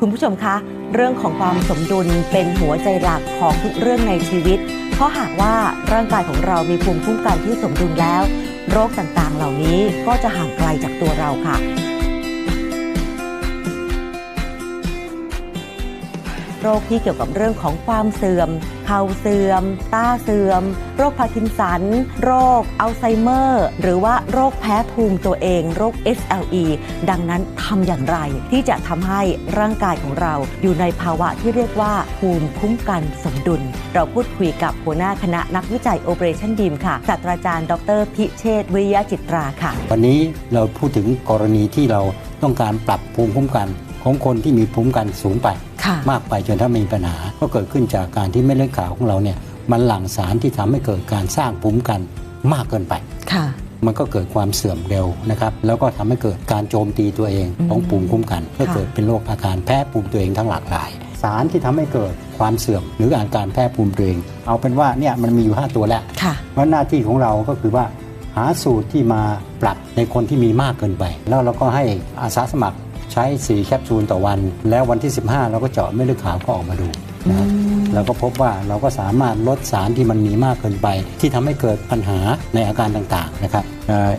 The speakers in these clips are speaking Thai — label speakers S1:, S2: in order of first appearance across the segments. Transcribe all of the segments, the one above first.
S1: คุณผู้ชมคะ เรื่องของความสมดุลเป็นหัวใจหลักของทุกเรื่องในชีวิต เพราะหากว่าร่างกายของเรามีภูมิคุ้มกันที่สมดุลแล้ว โรคต่างๆ เหล่านี้ก็จะห่างไกลจากตัวเราค่ะ รคที่เกี่ยวกับเรื่องของความเสื่อม เข่าเสื่อม ตาเสื่อม โรคพาร์กินสัน โรคอัลไซเมอร์ หรือว่าโรคแพ้ภูมิตัวเอง โรค SLE ดังนั้นทำอย่างไรที่จะทำให้ร่างกายของเราอยู่ในภาวะที่เรียกว่าภูมิคุ้มกันสมดุล เราพูดคุยกับหัวหน้าคณะนักวิจัย Operation BEAM ค่ะศาสตราจารย์ดร พิเชษวิยจิตราค่ะ
S2: วันนี้เราพูดถึงกรณีที่เราต้องการปรับภูมิคุ้มกันของคนที่มีภูมิคุ้มกันสูงไป มากไปจนถ้ามีปัญหา ก็เกิดขึ้นจากการที่เม็ดเลือดขาวของเราเนี่ยมันหลั่งสารที่ทำให้เกิดการสร้างภูมิคุ้มกันมากเกินไป
S1: ค่ะ
S2: มันก็เกิดความเสื่อมเร็วนะครับ แล้วก็ทำให้เกิดการโจมตีตัวเองของภูมิคุ้มกันก็เกิดเป็นโรคอาการแพ้ภูมิตัวเองทั้งหลากหลาย สารที่ทำให้เกิดความเสื่อมหรืออาการแพ้ภูมิตัวเอง เอาเป็นว่าเนี่ยมันมีอยู่ 5 ตัวแล้ว
S1: ค่ะ
S2: เพราะหน้าที่ของเราก็คือว่า หาสูตรที่มาปรับในคนที่มีมากเกินไป แล้วเราก็ให้อาสาสมัครใช้ 4 แคปซูลต่อวัน แล้ววันที่ 15 เราก็เจาะเม็ดเลือดขาวก็ออกมาดูนะฮะเราก็พบว่าเราก็สามารถลดสารที่มันมีมากเกินไป ที่ทำให้เกิดปัญหาในอาการต่างๆนะครับเอ่อ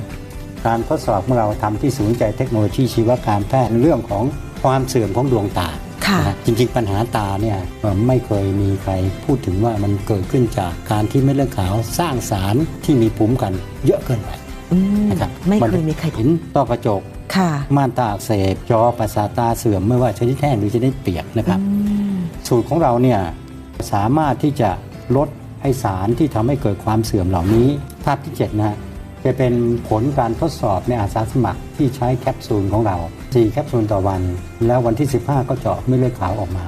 S2: การทดสอบของเราทำที่ศูนย์วิจัยเทคโนโลยีชีวการแพทย์เรื่องของความเสื่อมของดวงตา
S1: ค่ะ
S2: นะฮะจริงๆปัญหาตาเนี่ยเอ่อไม่เคยมีใครพูดถึงว่ามันเกิดขึ้นจากการที่เม็ดเลือดขาวสร้างสารที่มีภูมิคุ้มกันเยอะเกินไป
S1: อืม
S2: นะครับ
S1: ไม่เคยมีใคร
S2: เห็นต้อกระจก
S1: ค่ะ
S2: ม่านตาอักเสบจอประสาทตาเสื่อมไม่ว่าชนิดแห้งหรือชนิดเปียกนะครับ
S1: อืม
S2: สูตรของเราเนี่ยสามารถที่จะลดไอสารที่ทำให้เกิดความเสื่อมเหล่านี้ภาพที่ 7 นะฮะจะเป็นผลการทดสอบในอาสาสมัครที่ใช้แคปซูลของเรา 4 แคปซูลต่อวัน แล้ววันที่ 15 ก็เจาะเม็ดเลือดขาวออกมา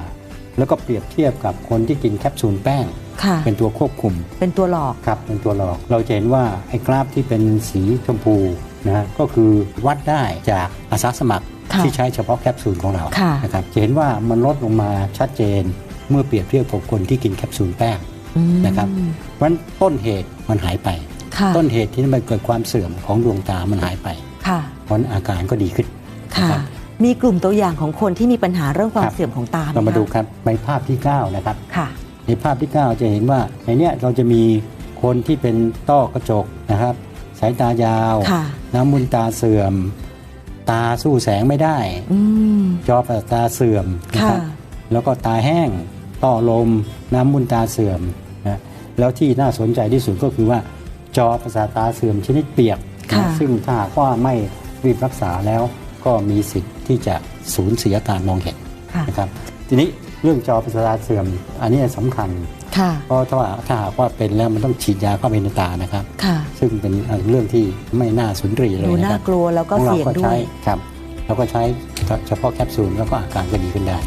S2: แล้วก็เปรียบเทียบกับคนที่กินแคปซูลแป้ง
S1: ค่ะ
S2: เป็นตัวควบคุม
S1: เป็นตัวหลอก
S2: ครับเป็นตัวหลอก เราจะเห็นว่าไอ้กราฟที่เป็นสีชมพูนะฮะก็คือวัดได้จากอาสาสมัคร
S1: ค่ะ
S2: ที่ใช้เฉพาะแคปซูลของเรา
S1: ค่ะ
S2: นะครับจะเห็นว่ามันลดลงมาชัดเจนเมื่อเปรียบเทียบกับคนที่กินแคปซูลแป้ง
S1: อืม
S2: นะครับ เพราะฉะนั้นต้นเหตุมันหายไป
S1: ค่ะ
S2: ต้นเหตุที่มันเกิดความเสื่อมของดวงตามันหายไป
S1: ค่ะ
S2: เพราะฉะนั้นอาการก็ดีขึ้น
S1: ค่ะ
S2: นะครับ
S1: มีกลุ่มตัวอย่างของคนที่มีปัญหาเรื่องความ
S2: ครับ
S1: เสื่อมของตาไห
S2: เรามา
S1: คะ
S2: ดูครับในภาพที่ 9 นะครับ
S1: ค่ะ
S2: ในภาพที่ 9 จะเห็นว่าในเนี้ยเราจะมีคนที่เป็นต้อกระจกนะครับ สายตายาว
S1: ค่ะ
S2: น้ำมุนตาเสื่อม ตาสู้แสงไม่ได้
S1: อืม
S2: จอประสาทตาเสื่อมนะ
S1: ค่ะ
S2: ครับแล้วก็ตาแห้งต้อลม น้ำมุนตาเสื่อมนะแล้วที่น่าสนใจที่สุดก็คือว่า จอประสาทตาเสื่อมชนิดเปียก
S1: ค่ะ
S2: นะซึ่งถ้าหากว่าไม่รีบรักษาแล้ว ก็มีสิทธิ์ที่จะสูญเสียการมองเห็น
S1: ค่ะ
S2: นะครับทีนี้เรื่องจอประสาทตาเสื่อม อันนี้สำคัญ
S1: ค่ะ
S2: เพราะถ้าถ้าหากว่าเป็นแล้วมันต้องฉีดยาเข้าไปในตานะครับ
S1: ค่ะ
S2: ซึ่งเป็นเรื่องที่ไม่น่าสุนทรีเลย
S1: ดู
S2: นะ
S1: น่า
S2: ครับ
S1: กลัวแล้วก็
S2: ของเรา
S1: เสี่ยง
S2: ก็
S1: ด้ว
S2: ใช้
S1: ย
S2: ครับเราก็ใช้เฉพาะแคปซูลแล้วก็อาการก็ดีขึ้นได้